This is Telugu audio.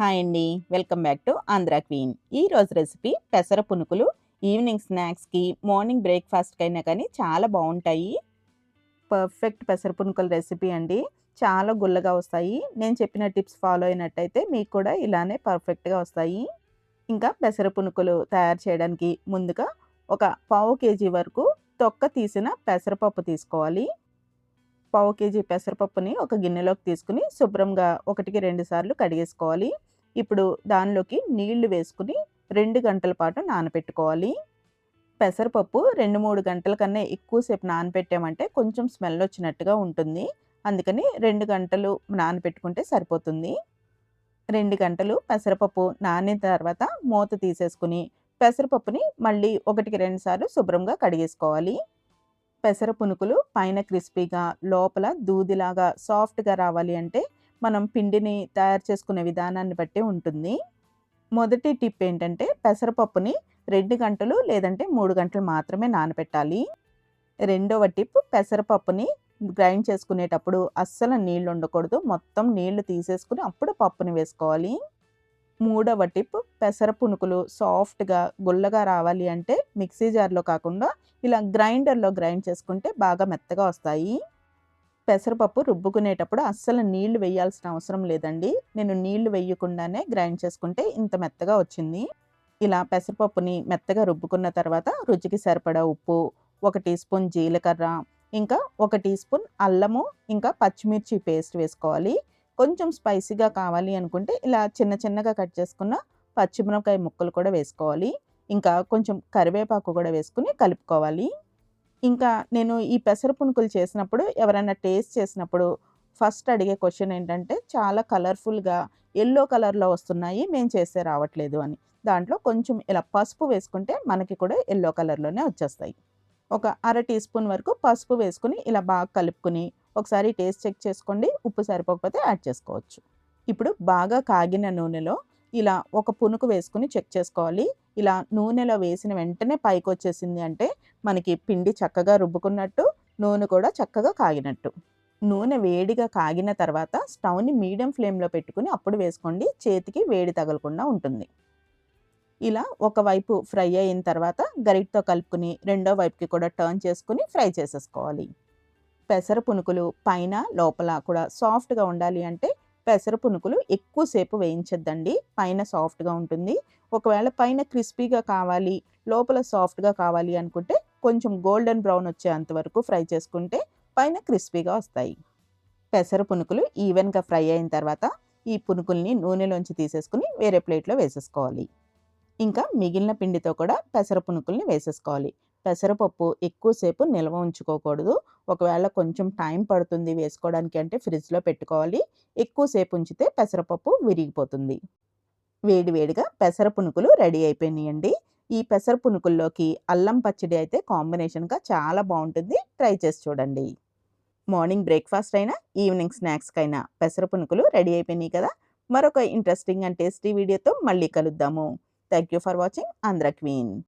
హాయ్ అండి. Welcome back to Andhra queen. ఈరోజు రెసిపీ పెసర పునుకులు ఈవినింగ్ స్నాక్స్కి మార్నింగ్ బ్రేక్ఫాస్ట్కి అయినా కానీ చాలా బాగుంటాయి. పర్ఫెక్ట్ పెసర పునుకుల రెసిపీ అండి. చాలా గుల్లగా వస్తాయి. నేను చెప్పిన టిప్స్ ఫాలో అయినట్టయితే మీకు కూడా ఇలానే పర్ఫెక్ట్గా వస్తాయి. ఇంకా పెసర పునుకులు తయారు చేయడానికి ముందుగా ఒక పావు కేజీ వరకు తొక్క తీసిన పెసరపప్పు తీసుకోవాలి. పావు కేజీ పెసరపప్పుని ఒక గిన్నెలోకి తీసుకుని శుభ్రంగా ఒకటికి రెండు సార్లు కడిగేసుకోవాలి. ఇప్పుడు దానిలోకి నీళ్ళు వేసుకుని రెండు గంటల పాటు నానబెట్టుకోవాలి పెసరపప్పు రెండు మూడు గంటల కన్నా ఎక్కువసేపు నానబెట్టామంటే కొంచెం స్మెల్ వచ్చినట్టుగా ఉంటుంది. అందుకని రెండు గంటలు నానబెట్టుకుంటే సరిపోతుంది. రెండు గంటలు పెసరపప్పు నానిన తర్వాత మూత తీసేసుకుని పెసరపప్పుని మళ్ళీ ఒకటికి రెండు సార్లు శుభ్రంగా కడిగేసుకోవాలి. పెసర పునుకులు పైన క్రిస్పీగా లోపల దూదిలాగా సాఫ్ట్గా రావాలి అంటే మనం పిండిని తయారు చేసుకునే విధానాన్ని బట్టి ఉంటుంది. మొదటి టిప్ ఏంటంటే పెసరపప్పుని రెండు గంటలు లేదంటే మూడు గంటలు మాత్రమే నానబెట్టాలి రెండవ టిప్ పెసరపప్పుని గ్రైండ్ చేసుకునేటప్పుడు అస్సలు నీళ్ళు ఉండకూడదు. మొత్తం నీళ్ళు తీసేసుకుని అప్పుడు పప్పుని వేసుకోవాలి. మూడవ టిప్ పెసర పునుకులు సాఫ్ట్గా గుల్లగా రావాలి అంటే మిక్సీ జార్లో కాకుండా ఇలా గ్రైండర్లో గ్రైండ్ చేసుకుంటే బాగా మెత్తగా వస్తాయి. పెసరపప్పు రుబ్బుకునేటప్పుడు అస్సలు నీళ్ళు వేయాల్సిన అవసరం లేదండి. నేను నీళ్ళు వేయకుండానే గ్రైండ్ చేసుకుంటే ఇంత మెత్తగా వచ్చింది. ఇలా పెసరపప్పుని మెత్తగా రుబ్బుకున్న తర్వాత రుచికి సరిపడా ఉప్పు ఒక టీ స్పూన్ జీలకర్ర ఇంకా ఒక టీ స్పూన్ అల్లము ఇంకా పచ్చిమిర్చి పేస్ట్ వేసుకోవాలి. కొంచెం స్పైసీగా కావాలి అనుకుంటే ఇలా చిన్న చిన్నగా కట్ చేసుకున్న పచ్చిమిరపకాయ ముక్కలు కూడా వేసుకోవాలి. ఇంకా కొంచెం కరివేపాకు కూడా వేసుకుని కలుపుకోవాలి. ఇంకా నేను ఈ పెసర పునుకులు చేసినప్పుడు ఎవరైనా టేస్ట్ చేసినప్పుడు ఫస్ట్ అడిగే క్వశ్చన్ ఏంటంటే చాలా కలర్ఫుల్గా ఎల్లో కలర్లో వస్తున్నాయి మేము చేస్తే రావట్లేదు అని. దాంట్లో కొంచెం ఇలా పసుపు వేసుకుంటే మనకి కూడా ఎల్లో కలర్లోనే వచ్చేస్తాయి. ఒక అర టీ స్పూన్ వరకు పసుపు వేసుకుని ఇలా బాగా కలుపుకుని ఒకసారి టేస్ట్ చెక్ చేసుకోండి ఉప్పు సరిపోకపోతే యాడ్ చేసుకోవచ్చు. ఇప్పుడు బాగా కాగిన నూనెలో ఇలా ఒక పునుకు వేసుకుని చెక్ చేసుకోవాలి. ఇలా నూనెలో వేసిన వెంటనే పైకి వచ్చేసింది అంటే మనకి పిండి చక్కగా రుబ్బుకున్నట్టు నూనె కూడా చక్కగా కాగినట్టు. నూనె వేడిగా కాగిన తర్వాత స్టవ్ని మీడియం ఫ్లేమ్లో పెట్టుకుని అప్పుడు వేసుకోండి చేతికి వేడి తగలకుండా ఉంటుంది. ఇలా ఒకవైపు ఫ్రై అయిన తర్వాత గరిటతో కలుపుకుని రెండో వైపుకి కూడా టర్న్ చేసుకుని ఫ్రై చేసేసుకోవాలి. పెసర పునుకులు పైన లోపల కూడా సాఫ్ట్గా ఉండాలి అంటే పెసర పునుకులు ఎక్కువసేపు వేయించద్దండి. పైన సాఫ్ట్గా ఉంటుంది. ఒకవేళ పైన క్రిస్పీగా కావాలి లోపల సాఫ్ట్గా కావాలి అనుకుంటే కొంచెం గోల్డెన్ బ్రౌన్ వచ్చేంత వరకు ఫ్రై చేసుకుంటే పైన క్రిస్పీగా వస్తాయి. పెసర పునుకులు ఈవెన్గా ఫ్రై అయిన తర్వాత ఈ పునుకుల్ని నూనెలోంచి తీసేసుకుని వేరే ప్లేట్లో వేసేసుకోవాలి. ఇంకా మిగిలిన పిండితో కూడా పెసర పునుకుల్ని వేసేసుకోవాలి. పెసరపప్పు ఎక్కువసేపు నిల్వ ఉంచుకోకూడదు. ఒకవేళ కొంచెం టైం పడుతుంది వేసుకోవడానికి అంటే ఫ్రిడ్జ్లో పెట్టుకోవాలి. ఎక్కువసేపు ఉంచితే పెసరపప్పు విరిగిపోతుంది. వేడి వేడిగా పెసర పునుకులు రెడీ అయిపోయినాయండి. ఈ పెసర పునుకుల్లోకి అల్లం పచ్చడి అయితే కాంబినేషన్గా చాలా బాగుంటుంది. ట్రై చేసి చూడండి. మార్నింగ్ బ్రేక్ఫాస్ట్ అయినా ఈవినింగ్ స్నాక్స్కైనా పెసర పునుకులు రెడీ అయిపోయినాయి కదా! మరొక ఇంట్రెస్టింగ్ అండ్ టేస్టీ వీడియోతో మళ్ళీ కలుద్దాము. Thank you for watching. Andhra queen.